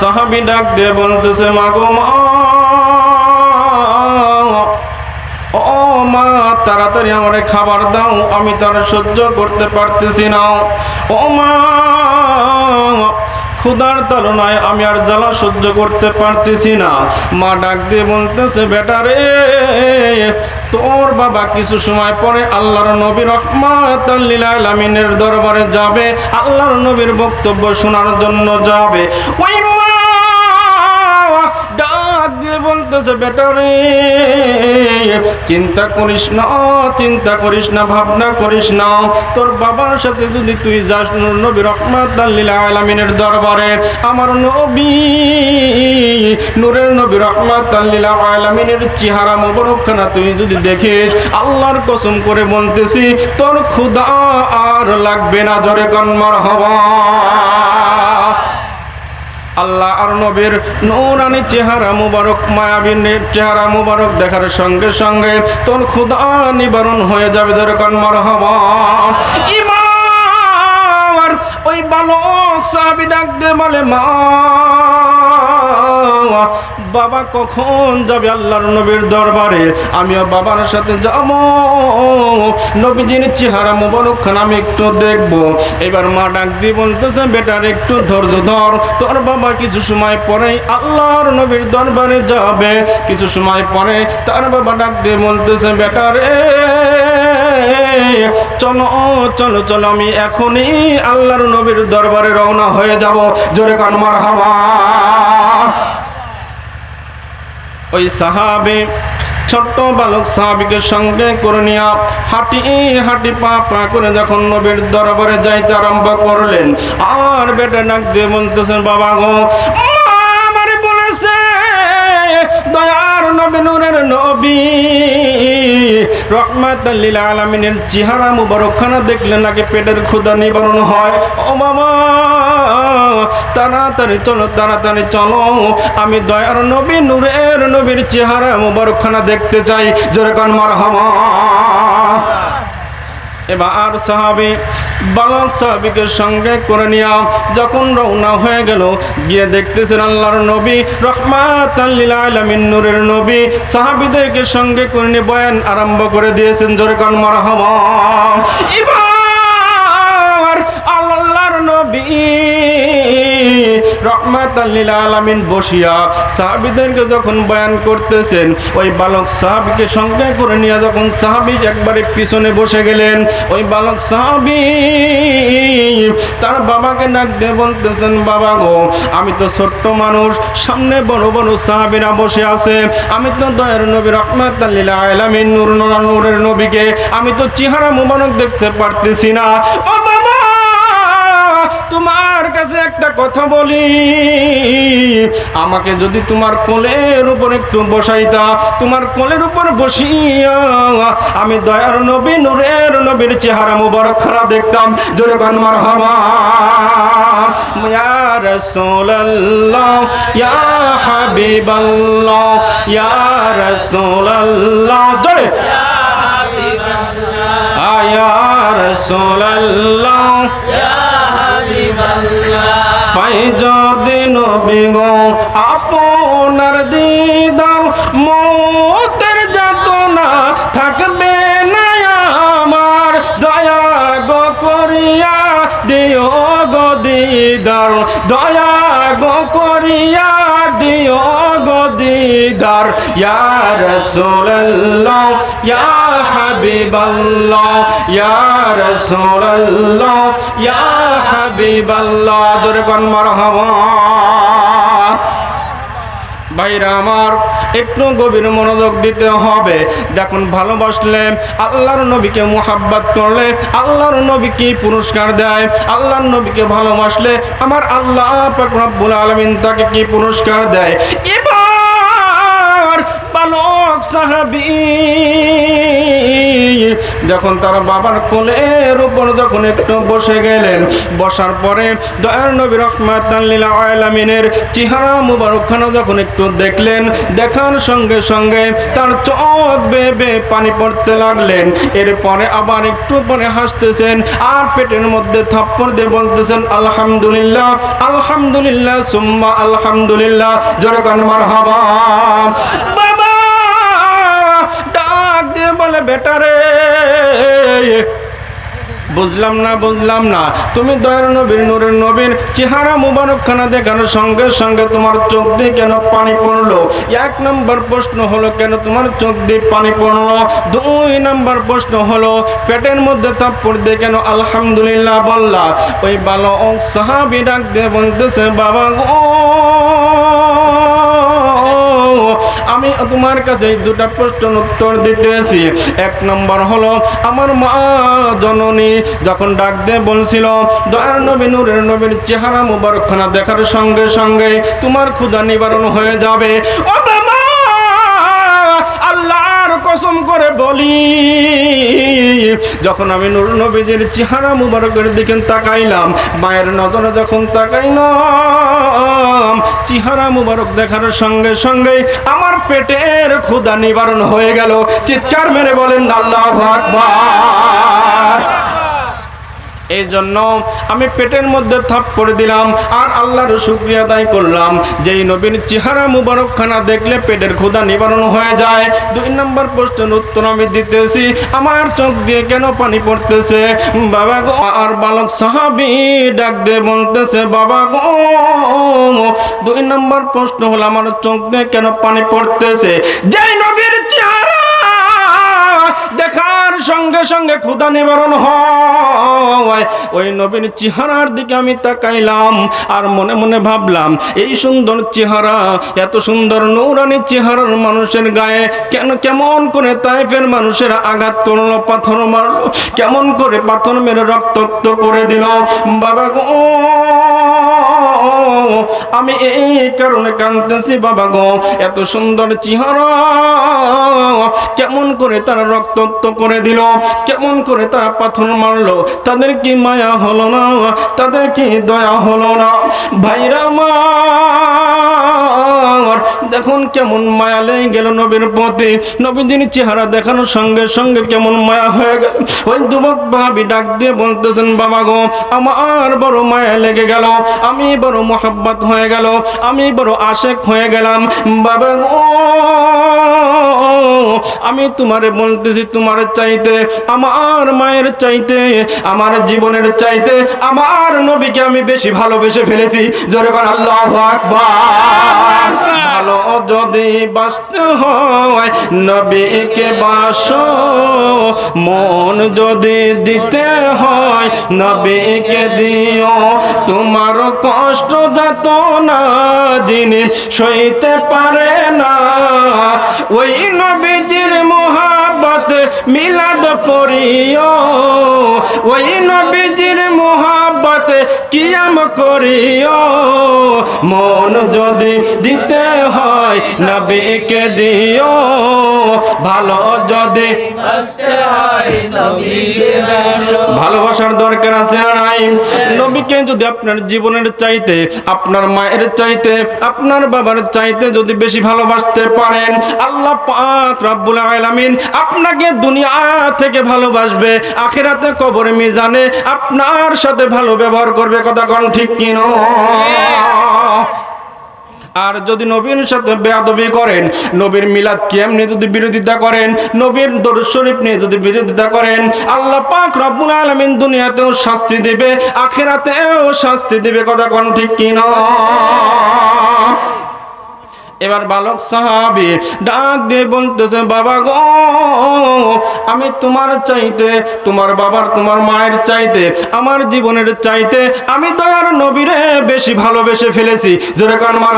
সাহাবি ডাক দিয়ে বলতেছে, মাগো মা, ও মা, তাড়াতাড়ি আমারে খাবার দাও, আমি তার সহ্য করতে পারতেছি না। ও মা, ক্ষুধার তালনায় আমি আর জ্বালা সহ্য করতে পারতেছি না। মা ডাক দিয়ে বলতেছে, বেটা রে, তোর বাবা কিছু সময় পরে আল্লাহর নবী রহমাত আলামিনের দরবারে যাবে। আল্লাহর নবীর বক্তব্য শোনার জন্য যাবে। ওই বলতেছে বেটা রে চিন্তা করিস না, চিন্তা করিস না, ভাবনা করিস না। তোর বাবার সাথে যদি তুই যাস, নবী রহমাত আলামিনের দরবারে, আমার নবী, নূরের নবী রহমাত আলামিনের চেহারা মোবারকখানা তুই যদি দেখিস, আল্লাহর কসম করে বলতেছি, তোর ক্ষুধা আর লাগবে না, জরে কন্মার হওয়া। আল্লাহ আর নবীর নৌরানি চেহারা মুবারক, মায়াবিনের চেহারা মুবারক দেখার সঙ্গে সঙ্গে তোর ক্ষুদা নিবারণ হয়ে যাবে যেরকম মার ইমার ওই বালক সাহাবি ডাক দে বলে, মা বাবা কখন যাবে আল্লাহর নবীর দরবারে? আমিও বাবার সাথে যাব। নবীজির চেহারা মোবারক খান আমি একটু দেখব। এবার মা ডাক দিয়ে বলতেছে বেটার একটু ধৈর্য ধর। তোর বাবা কিছু সময় পরেই আল্লাহর নবীর দরবারে যাবে। কিছু সময় পরে তার বাবা ডাক দিয়ে বলতেছে বেটারে চলো চলো চলো, আমি এখনই আল্লাহর নবীর দরবারে রওনা হয়ে যাব। জোরে কান মার হাওয়া ওই সাহাবে, ছোট্ট বালক সাহাবিকে সঙ্গে করে নিয়া হাঁটি হাঁটি পা পা করে যখন নবীর দরবারে যাইতে আরম্ভ করলেন, আর বেটা ডাক দিয়ে বলতেছেন, বাবা গো রহমাত আলামিনের চেহারা মুবারকখানা দেখলে নাকি পেটের ক্ষুদা নিবারণ হয়। ও মামা, তাড়াতাড়ি চলো তাড়াতাড়ি চলো। আমি দয়ার নবী, নূরের নবীর চেহারা মুবারকখানা দেখতে চাই। জোরে কান মার এবার এবার সাহাবি বালক সাহাবিকের সঙ্গে করে নিয়া যখন রওনা হয়ে গেল, গিয়ে দেখতেছেন আল্লাহর নবী রহমাত নূরের নবী। সাহাবিদেরকে সঙ্গে করে নিয়ে বয়ান আরম্ভ করে দিয়েছেন, জোরে কান মারা হওয়া এবার আল্লাহর নবী রহমাত আলামিন বসিয়া সাহাবিদেরকে যখন বয়ান করতেছেন, ওই বালক সাহাবিকে সঙ্গে করে নিয়ে যখন সাহাবি একবারে পিছনে বসে গেলেন, ওই বালক সাহাবি তার বাবাকে ডাক দিয়ে বলতেছেন, বাবা গো, আমি তো ছোট্ট মানুষ, সামনে বড় বড় সাহাবিরা বসে আছে, আমি তো দয়ার নবী রহমাত আলামিন, নূর নূরের নবীকে, আমি তো চেহারা মুবারক দেখতে পারতেছি না। তোমার কাছে একটা কথা বলি। আমাকে যদি তোমার কোলের উপর একটু বসাইতা, তোমার কোলের উপর বসিয়া আমি দয়ার নবী, নূরের নবীর চেহারা মুবারক খারাপ দেখতাম। জোরে গান মার হাওয়া ইয়া রাসূলুল্লাহ, ইয়া হাবিবাল্লাহ, ইয়া রাসূলুল্লাহ। জোরে। ইয়া রাসূলুল্লাহ। পাই যদি নবী গো আপনার দিদার মতের ইয়া হাবিবাল্লাহ, ইয়া রাসূলুল্লাহ, ইয়া হাবিবাল্লাহ। জোরে কোন, মারহাবা। ভাইরা আমার, একটু গভীর মনোযোগ দিতে হবে। দেখুন, ভালোবাসলে আল্লাহর নবীকে মোহাব্বত করলে আল্লাহর নবী কি পুরস্কার দেয়? আল্লাহর নবীকে ভালোবাসলে আমার আল্লাহ রব্বুল আলামিন তাকে কি পুরস্কার দেয়? এবার বালক সাহাবী যখন তার বাবার কোলের উপর যখন একটু বসে গেলেন, বসার পরে দয়ার নবী রহমাতাল্লিল আলামিনের চেহারা মুবারকখানা যখন একটু দেখলেন, দেখার সঙ্গে সঙ্গে তার চোখ বেয়ে পানি পড়তে লাগলেন। এরপরে আবার একটু পরে হাসতেছেন, আর পেটের মধ্যে থাপ্পড় দিয়ে বলতেছেন, আলহামদুলিল্লাহ আলহামদুলিল্লাহ, সুম্মা আলহামদুলিল্লাহ। জোরে কান মারহাবা। বাবা ডাক বেটারে বুঝলাম না বুঝলাম না। তুমি দয়ার নবীর, নূরের নবীর চেহারা মুবারকখানা দেখানোর সঙ্গে সঙ্গে তোমার চোখ দিয়ে কেন পানি পড়ল? এক নম্বর প্রশ্ন হলো, কেন তোমার চোখ দিয়ে পানি পড়ল? দুই নম্বর প্রশ্ন হলো, পেটের মধ্যে থাপ্পড় দিয়ে কেন আলহামদুলিল্লাহ বললা? ওই বালক সাহাবি ডাক দিয়ে বলতেছে, বাবা গো। আমি তোমার কাছে দুটা প্রশ্ন উত্তর দিতেছি। এক নম্বর হলো, আমার মা জননী যখন ডাক দিয়ে বলছিল দয়ার নবী, নূরের নবীর চেহারা মুবারকখানা দেখার সঙ্গে সঙ্গে তোমার ক্ষুধা নিবারণ হয়ে যাবে। ও বাবা আল্লাহর কসম করে বলি, যখন আমি নূর নবীদের চেহারা মুবারকের দিকে তাকাইলাম, মায়ের নজরে যখন তাকাইলাম, চেহারা মুবারক দেখার সঙ্গে সঙ্গে আমার পেটের ক্ষুধা নিবারণ হয়ে গেল। চিৎকার মেরে বলেন, আল্লাহ আকবার। এই জন্য আমি পেটের মধ্যে থাপ্পড় দিলাম, আর আল্লাহর শুক্রিয়া আদায় করলাম। যেই নবীর চেহারা মুবারকখানা দেখলে পেটের ক্ষুধা নিবারণ হয়ে যায়। দুই নম্বর প্রশ্নের উত্তর আমি দিতেছি, আমার চোখ দিয়ে কেন পানি পড়তেছে? বাবা গো, আর বালক সাহাবি ডাক দিয়ে বলতেছে, বাবা গো, দুই নম্বর প্রশ্ন হলো, আমার চোখ দিয়ে কেন পানি পড়তেছে? যেই নবীর সঙ্গে সঙ্গে ক্ষুধা নিবারণ হয়। ওই নবীর চেহারার দিকে আমি তাকাইলাম আর মনে মনে ভাবলাম, এই সুন্দর চেহারা, এত সুন্দর নৌরানি চেহারার মানুষের গায়ে কেন কেমন করে তাইফের মানুষের আঘাত করল, পাথর মারলো, কেমন করে পাথর মেরে রক্তাক্ত করে দিল। বাবা গো! আমি এই কারণে কাঁদতেছি, বাবা গো। এত সুন্দর চেহারা। কেমন করে তার রক্তত্ব করে দিল, কেমন করে তার পাথর মারলো, তাদের কি মায়া হলো না? তাদের কি দয়া হলো না? ভাইরা আমার দেখুন কেমন মায়া লেগে গেল নবীর প্রতি। নবীজির চেহারা দেখানোর সঙ্গে সঙ্গে কেমন মায়া হয়ে গেল। ওই যুবক ভাবি ডাক দিয়ে বলতেছেন, বাবা গো, আমার বড় মায়া লেগে গেল। আমি বড় মোহাব্বত হয়ে গেল। আমি বড় আশেক হয়ে গেলাম। বাবা গো আমি তোমারে বলতেছি, তোমার চাইতে, আমার মায়ের চাইতে, আমার জীবনের চাইতে, আমার নবীকে আমি বেশি ভালোবেসে ফেলেছি। জোরে কর আল্লাহ আকবার। ভালো যদি বাঁচতে হয়, নবীকে বাসো। মন যদি দিতে হয়, নবীকে দিও। তোমার কষ্ট যত না যিনি সইতে পারে না, ওই মোহাবত মিলাদ পড়িও ওই নবী কিয়াম করিও। মন যদি দিতে হয় নবীকে দিও। ভালো যদি ভালোবাসার দরকার আছে নাই? নবীকে যদি আপনার জীবনের চাইতে, আপনার মায়ের চাইতে, আপনার বাবার চাইতে যদি বেশি ভালোবাসতে পারেন, আল্লাহ পাক রব্বুল আলামিন আপনাকে দুনিয়া থেকে ভালোবাসবে, আখিরাতে কবরে মিজানে আপনার সাথে ভালো ব্যবহার করবে কথা কন ঠিক কিন? আর যদি নবীর সাথে বেয়াদবি করেন, নবীর মিলাদ কেমনি যদি বিরোধিতা করেন? নবীর দর শরীফ নিয়ে যদি বিরোধিতা করেন, আল্লাহ পাক রব্বুল আলামিন দুনিয়াতেও শাস্তি দেবে, আখেরাতেও শাস্তি দেবে কথা কোন ঠিক কি না এবার বালক সাহাবি ডাক দিয়ে বলতেছে, বাবা গো, আমি তোমার চাইতে, তোমার বাবার, তোমার মায়ের চাইতে, আমার জীবনের চাইতে আমি তো দয়ার নবীরে বেশি ভালোবেসে ফেলেছি। জোরে কান মার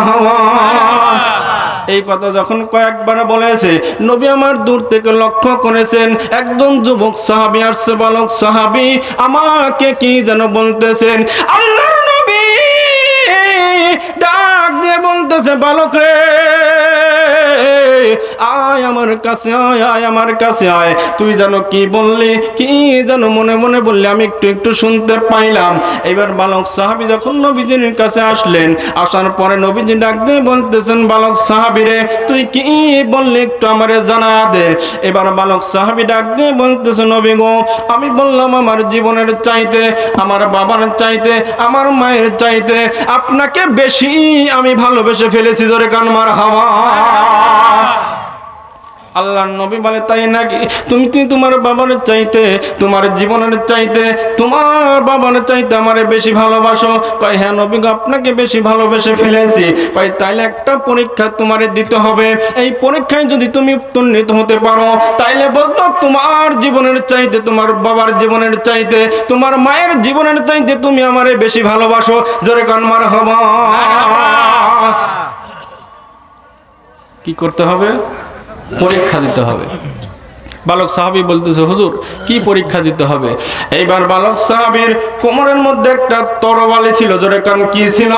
এই কথা যখন কয়েকবার বলেছে, নবী আমার দূর থেকে লক্ষ্য করেছেন একজন যুবক সাহাবি আসছে, বালক সাহাবি আমাকে কি যেন বলতেছেন, আল্লাহর নবী বলতেছে বালক। রে আয় আমার কাছে, আয় আয় আমার কাছে, আয়। তুই জানো কি বললি? কি জানো মনে মনে বললি? আমি একটু একটু শুনতে পাইলাম। এবার বালক সাহাবি যখন নবীজির কাছে আসলেন, আসার পরে নবীজি ডাক দিয়ে বলতেছেন, বালক সাহাবিরে তুই কি বললি? একটু আমারে জানা দে। এবার বালক সাহাবি ডাক দিয়ে বলতেছে, নবী গো, আমি বললাম আমার জীবনের চাইতে, আমার বাবার চাইতে, আমার মায়ের চাইতে, আপনাকে বেশি আমি ভালোবেসে ফেলেছি, জোরে কান মার হাওয়া। আল্লাহর নবী বলে তাই নাকি? তুমি তুমি তোমার বাবার চাইতে, তোমার জীবনের চাইতে, তোমার বাবার চাইতে আমারে বেশি ভালোবাসো? কয় হ্যাঁ নবী আপনাকে বেশি ভালোবেসে ফেলেছি। কয়, তাইলে একটা পরীক্ষা তোমারে দিতে হবে। এই পরীক্ষায় যদি তুমি উত্তীর্ণিত হতে পারো, তাইলে বলতো তোমার জীবনের চাইতে, তোমার বাবার জীবনের চাইতে, তোমার মায়ের জীবনের চাইতে তুমি আমারে বেশি ভালোবাসো। জোরে কান মার হবা কি করতে হবে? পরীক্ষা দিতে হবে। বালক সাহাবি বলতেছে হুজুর কি পরীক্ষা দিতে হবে? এইবার বালক সাহাবির কোমরের মধ্যে একটা তরবারি ছিল জোরে কান কি ছিল?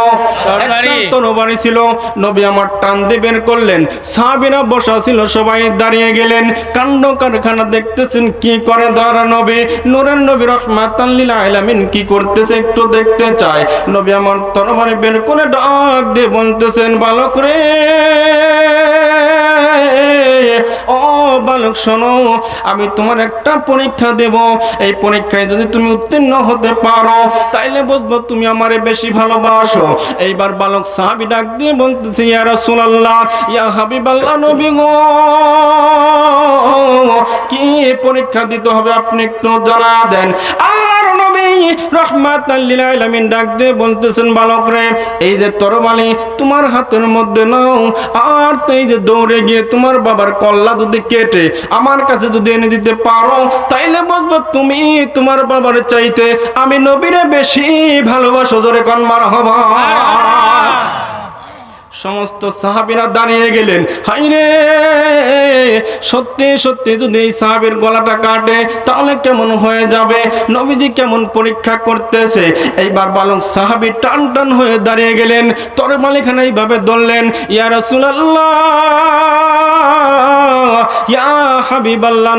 তরবারি। ছিল। নবী আমার টান দিয়ে বের করলেন। সাহাবিরা বসা ছিল সবাই দাঁড়িয়ে গেলেন। কাণ্ড কারখানা দেখতেছেন কি করে দাঁড়া নবী? নূরের নবী রহমাতাল্লিল আলামিন কি করতেছে একটু দেখতে চায়। নবী আমার তরবারি বের করে ডাক দিয়ে বলতেছেন বালক রে ও বালক, শোনো, আমি তোমার একটা পরীক্ষা দেব। এই পরীক্ষায় যদি তুমি উত্তীর্ণ হতে পারো, তাইলে বুঝব তুমি আমারে বেশি ভালোবাসো। এইবার বালক সাহাবি ডাক দিয়ে বলতেছে, ইয়া রাসূলুল্লাহ, ইয়া হাবিবাল্লাহ নবী গো, কি পরীক্ষা দিতে হবে আপনি একটু জানা দেন। আল্লাহর আর যে গিয়ে তোমার কল্লা যদি কেটে কাছে যদি এনে দিতে তাইলে তুমি চাইতে আমি নবীরে বেশি ভালোবাসো, জোরে কনমার হবা সমস্ত সাহাবিরা দাঁড়িয়ে গেলেন। হাই রে! সত্যি সত্যি যদি এই সাহাবির গলাটা কাটে, তাহলে কেমন হয়ে যাবে? নবীজি কেমন পরীক্ষা করতেছে? এইবার বালক সাহাবি টান টান হয়ে দাঁড়িয়ে গেলেন। তরে মালিখানা এইভাবে ধরলেন, ইয়া রাসূলুল্লাহ! ইয়া হাবিবাল্লাহ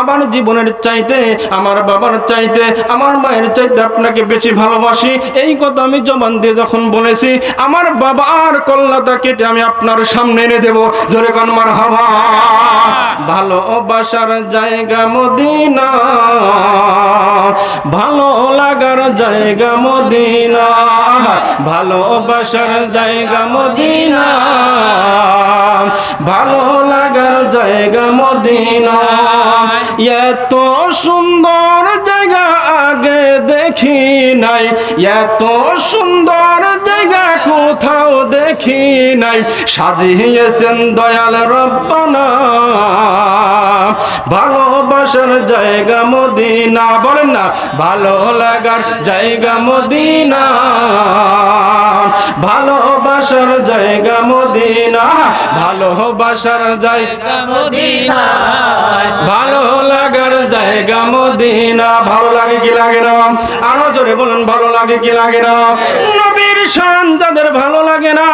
আমার জীবনের চাইতে, আমার বাবার চাইতে, আমার মায়ের চাইতে আপনাকে বেশি ভালোবাসি। এই কথা আমি জবান দিয়ে যখন বলেছি, আমার বাবার কল্লাটা কেটে আমি আপনার সামনে এনে দেব। জোরে কান মার হাওয়া ভালোবাসার জায়গা মদিনা, ভালো লাগার জায়গা মদিনা, ভালোবাসার জায়গা মদিনা। ভালো লাগার জায়গা মদিনা। এত সুন্দর জায়গা আগে দেখি নাই। এত সুন্দর জায়গা কোথাও দেখি নাই, সাজিয়েছেন দয়াল রব্বানা। ভালোবাসার জায়গা মদিনা, বলেন না, ভালো লাগার জায়গা মদিনা। ভালোবাসার জায়গা মদিনা, ভালোবাসার জায়গা মদিনা। ভালো লাগার জায়গা মদিনা, ভালো লাগে কি লাগে না? আরও জোরে বলুন, ভালো লাগে কি লাগে না? নবীর যাদের ভালো লাগে না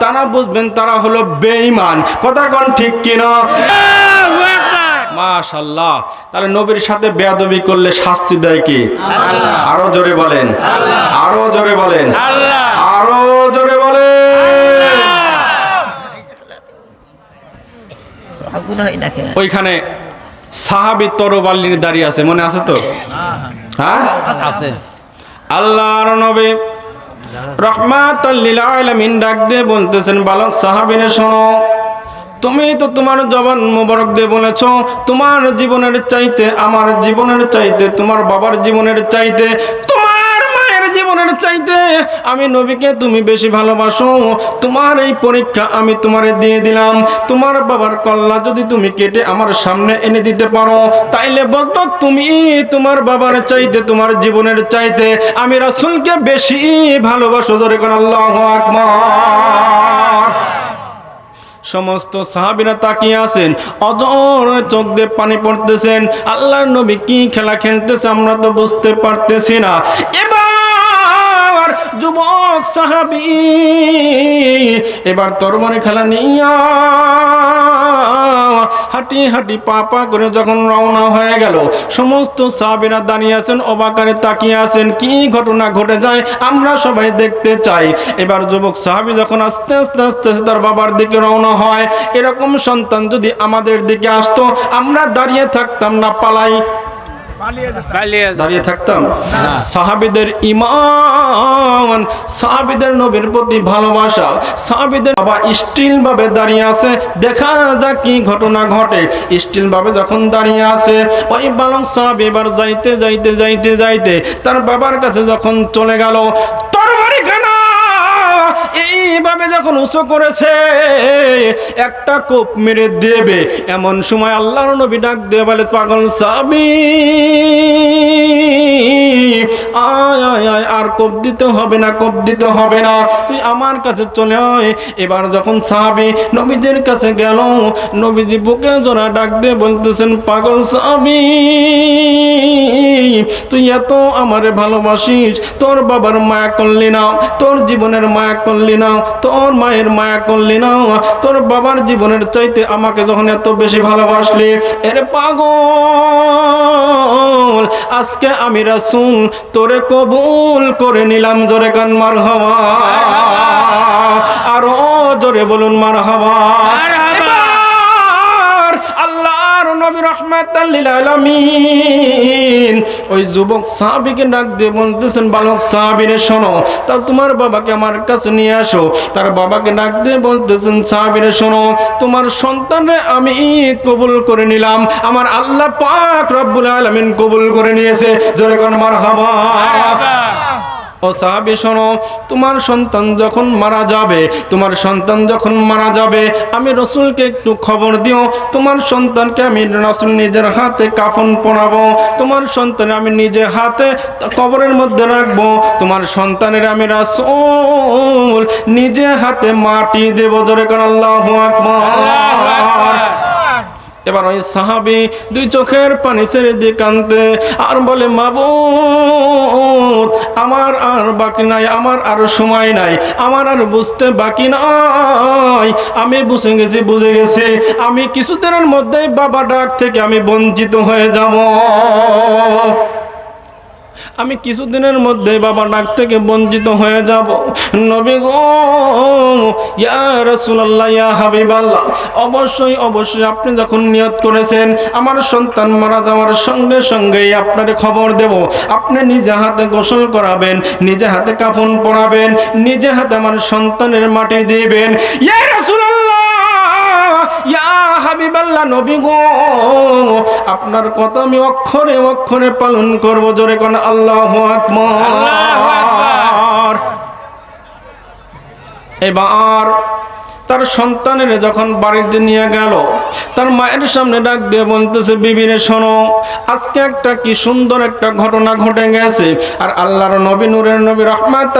তারা বুঝবেন তারা হলো বেঈমান। কথা কোন ঠিক কিনা? মাশাল্লাহ তাহলে নবীর সাথে বেয়াদবি করলে শাস্তি দেয় কি? আরও জোরে বলেন। আরও জোরে বলেন। আরও জোরে বলেন। হয় ওইখানে সাহাবি তরবাল্লির দাঁড়িয়ে আছে মনে আছে তো? হ্যাঁ? আছে। আল্লাহর নবী রহমাতাল্লিল আলামিন ডাক দিয়ে বলতেছেন, বালক সাহাবিনে শোনো, তুমি তো তোমার জবান মোবারক দিয়ে বলেছ, তোমার জীবনের চাইতে, আমার জীবনের চাইতে, তোমার বাবার জীবনের চাইতে চাইতে আমি নবীকে তুমি বেশি ভালোবাসো। তোমার এই পরীক্ষা আমি তোমারে দিয়ে দিলাম। তোমার বাবার কল্লা যদি তুমি কেটে আমার সামনে এনে দিতে পারো, তাইলে বলতো তুমি তোমার বাবার চাইতে, তোমার জীবনের চাইতে আমি রাসূলকে বেশি ভালোবাসো। জোরে কোন আল্লাহু আকবার। সমস্ত সাহাবিরা তাকিয়ে আছেন, অজর চোখ দিয়ে পানি পড়তেছেন। আল্লাহর নবী কি খেলা খেলতেছে আমরা তো বুঝতে পারতেছি না। এবার যুবক সাহাবি, এবার তরবারি খেলা নিয়া হাঁটি হাঁটি পা করে যখন রওনা হয়ে গেল, সমস্ত সাহাবিরা দাঁড়িয়ে আছেন অবাকারে তাকিয়ে আছেন, কি ঘটনা ঘটে যায় আমরা সবাই দেখতে চাই এবার যুবক সাহাবি যখন আস্তে আস্তে আস্তে আস্তে তার বাবার দিকে রওনা হয়, এরকম সন্তান যদি আমাদের দিকে আসতো, আমরা দাঁড়িয়ে থাকতাম না, পালাই। দাঁড়িয়ে থাকতাম। সাহাবিদের ইমান সাহাবিদের নবীর প্রতি ভালোবাসা সাহাবিদের বাবা স্টিল ভাবে দাঁড়িয়ে আছে। দেখা যাক কি ঘটনা ঘটে। স্টিল ভাবে যখন দাঁড়িয়ে আছে ওই বালক সাহাব এবার যাইতে যাইতে যাইতে যাইতে তার বাবার কাছে যখন চলে গেল খানা এইভাবে যখন উঁচু করেছে, একটা কোপ মেরে দেবে। এমন সময় আল্লাহর নবী ডাক দিয়ে বলে, পাগল সাবি, আয় আয় আয়, আর কোপ দিতে হবে না, কোপ দিতে হবে না। তুই আমার কাছে চলে আয়। এবার যখন সাহাবি নবীদের কাছে গেল, নবীজি বুকে জোড়া ডাক দিয়ে বলতেছেন, পাগল সাবি, তুই এত আমারে ভালোবাসিস, তোর বাবার মায়া করলি না, তোর জীবনের মায়া করলি না তোর মায়ের মায়া করলি না? তোর বাবার জীবনের চাইতে আমাকে যখন এত বেশি ভালোবাসলি? এর পাগল, আজকে আমি রাসুল, তোরে কবুল করে নিলাম জোরে কান মার হওয়া আরও জোরে বলুন মার হওয়া তোমার বাবাকে আমার কাছে নিয়ে আসো। তার বাবাকে ডাক দিয়ে বলতেছেন সাহাবীরে শোনো, তোমার সন্তানে আমি কবুল করে নিলাম। আমার আল্লাহ পাক রব্বুল আলামিন কবুল করে নিয়েছে। জোরে কোন মারহাবা। ও সাহাবি, শোনো, তোমার সন্তান যখন মারা যাবে, তোমার সন্তান যখন মারা যাবে, আমি রসুলকে একটু খবর দিও, তোমার সন্তানকে আমি রসুল নিজের হাতে কাফন পরাবো, তোমার সন্তান আমি নিজে হাতে কবরের মধ্যে রাখব, তোমার সন্তানের আমি রাসুল নিজে হাতে মাটি দেবো, জোরে কারণ আল্লাহ আকবার। এবার ওই সাহাবি দুই চোখের পানি ছেড়ে দিয়ে কানতে আর বলে মাবু আমার আর বাকি নাই, আমার আর সময় নাই, আমার আর বুঝতে বাকি নাই। আমি বুঝে গেছি বুঝে গেছি। আমি কিছুদিনের মধ্যেই বাবা ডাক থেকে আমি বঞ্চিত হয়ে যাব। আমি কিছুদিনের মধ্যে বাবা ডাক থেকে বঞ্চিত হয়ে যাব। নবী গো, ইয়া রাসূলুল্লাহ, ইয়া হাবিবাল্লাহ, অবশ্যই অবশ্যই আপনি যখন নিয়ত করেছেন, আমার সন্তান মারা যাওয়ার সঙ্গে সঙ্গেই আপনার খবর দেব। আপনি নিজে হাতে গোসল করাবেন, নিজে হাতে কাফন পরাবেন, নিজে হাতে আমার সন্তানের মাটি দিবেন। ইয়া রাসূলুল্লাহ হাবিবাল্লাহ নবী গো। আপনার কথা আমি অক্ষরে অক্ষরে পালন করব জোরে কোন আল্লাহ আকবর। এবার তার সন্তানের যখন বাড়িতে নিয়ে গেল, তার মায়ের সামনে ডাক দিয়ে বলতেছে বিবিরে শোনো, আজকে একটা কি সুন্দর একটা ঘটনা ঘটে গেছে। আর আল্লাহর নবী নূরের নবী রহমাত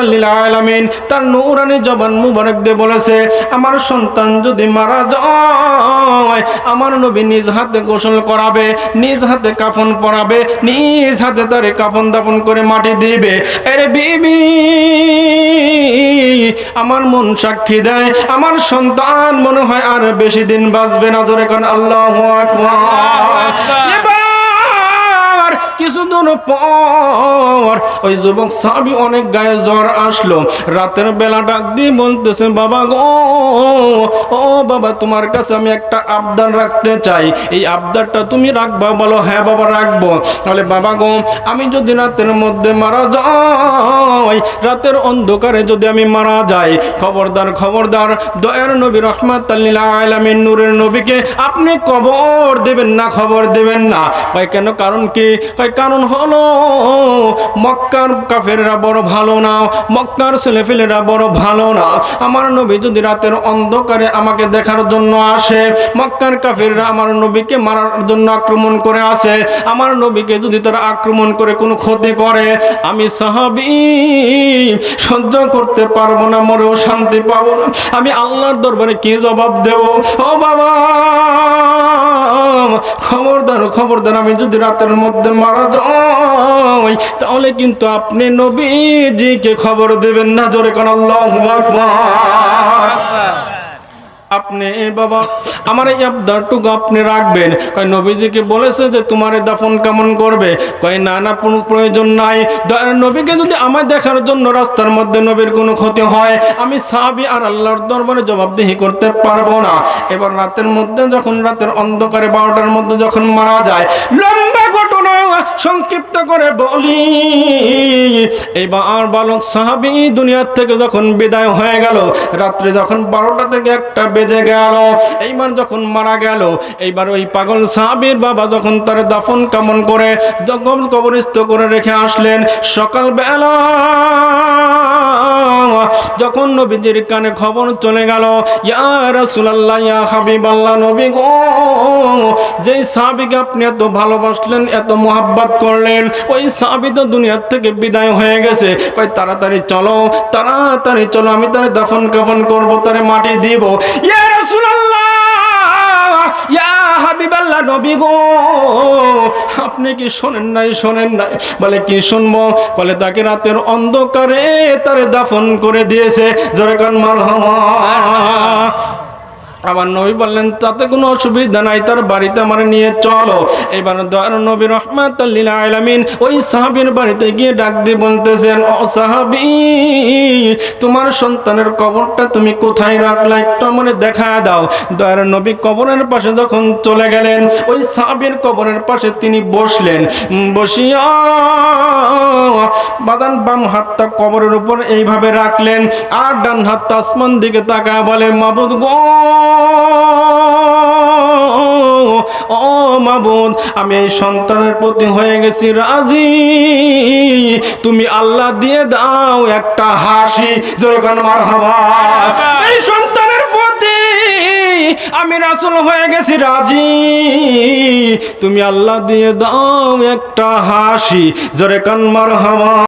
আলামিন তার নূরানি জবান মুবারক দিয়ে বলেছে, আমার সন্তান যদি মারা যায়, আমার নবী নিজ হাতে গোসল করাবে, নিজ হাতে কাফন পরাবে, নিজ হাতে তারে কাফন দাপন করে মাটি দিবে। আরে বিবি, আমার মন সাক্ষী দেয়, আমার সন্তান মনে হয় আর বেশি দিন বাঁচবে না। জোরে কারণ আল্লাহ দূর পর। ওই যুবক সাবি অনেক গায়ে জ্বর আসলো। রাতের বেলা ডাক দিয়ে বলতেছে, বাবা গো, ও বাবা, তোমার কাছে আমি একটা আবদার রাখতে চাই। এই আবদারটা তুমি রাখবা? বলো হ্যাঁ বাবা, রাখব। তাহলে, বাবা গো, আমি যদি রাতের মধ্যে মারা যাই, রাতের অন্ধকারে যদি আমি মারা যাই, খবরদার খবরদার, দয়ার নবী রহমাত আলামিন, নূরের নবীকে আপনি কবর দেবেন না, খবর দেবেন না। কেন? কারণ কি? কারণ হলো, মক্কার কাফেররা বড় ভালো না, মক্কার ছেলেফেলেরা বড় ভালো না। আমার নবী যদি রাতের অন্ধকারে আমাকে দেখার জন্য আসে, মক্কার কাফেররা আমার নবীকে মারার জন্য আক্রমণ করে আসে, আমার নবীকে যদি তারা আক্রমণ করে কোনো ক্ষতি করে, আমি সাহাবি, সহ্য করতে পারব না, মরেও শান্তি পাবো না। আমি আল্লাহর দরবারে কি জবাব দেব? ও বাবা! খবরদার খবরদার, আমি যদি রাতের মধ্যে মারা যাই, তাহলে কিন্তু আপনি নবীজিকে খবর দেবেন না। জোরে কোন আল্লাহ আকবার। আপনি বাবা, আমার এই আবদারটুকু আপনি রাখবেন। কয়, নবীজিকে বলেছে যে তোমার দাফন কেমন করবে? কয়, না না, কোনো প্রয়োজন নাই। নবীকে যদি আমার দেখার জন্য রাস্তার মধ্যে নবীর কোনো ক্ষতি হয়, আমি সাহাবি আর আল্লাহর দরবারে জবাবদিহি করতে পারব না। এবার রাতের মধ্যে, যখন রাতের অন্ধকারে বারোটার মধ্যে যখন মারা যায় সংক্ষিপ্ত করে বলি। এইবার বালক সাহাবি দুনিয়ার থেকে যখন বিদায় হয়ে গেল, রাত্রে যখন বারোটা থেকে একটা বেজে গেল, এইবার যখন মারা গেল, এইবার ওই পাগল সাহাবির বাবা যখন তার দাফন কামন করে যখন কবরস্থ করে রেখে আসলেন, সকালবেলা যখন নবীজির কানে খবর চলে গেল, ইয়া রাসূলুল্লাহ, ইয়া হাবিবাল্লাহ, নবী গো যেই সাহাবীকে আপনি এত ভালোবাসলেন, এত মোহাব্বত করলেন, ওই সাহাবী তো দুনিয়ার থেকে বিদায় হয়ে গেছে। কই তাড়াতাড়ি চলো তাড়াতাড়ি চলো, আমি তারে দাফন কাফন করব, তারে মাটি দিব। ইয়া রাসূলুল্লাহ, ইয়া হাবিবাল্লাহ নবী গো, আপনি কি শোনেন নাই শোনেন নাই? বলে, কি শুনব? বলে, তাকে রাতের অন্ধকারে তারে দাফন করে দিয়েছে। জোরে কান আবার নবী বললেন, তাতে কোনো অসুবিধা নাই, তার বাড়িতে আমার নিয়ে চলো। এবার দয়ার নবী রহমাতাল্লিল আলামিন ওই সাহাবীর বাড়িতে গিয়ে ডাক দিয়ে বলতেছেন, ও সাহাবী, তোমার সন্তানের কবরটা তুমি কোথায় রাখলা? একটু আমার দেখা দাও। দয়ার নবী কবরের পাশে যখন চলে গেলেন, ওই সাহাবীর কবরের পাশে তিনি বসলেন। বসিয়া বাদান বাম হাতটা কবরের উপর এইভাবে রাখলেন, আর ডান হাতটা আসমান দিকে তাকায় বলে, মাবুদ গো ও মাবুদ, আমি এই সন্তানের প্রতি হয়ে গেছি রাজি। তুমি আল্লাহ দিয়ে দাও একটা হাসি জোরকান মারহাবা। এই সন্তানের প্রতি আমি রাসূল হয়ে গেছি রাজি। তুমি আল্লাহ দিয়ে দাও একটা হাসি, জোরে কান মারহাবা।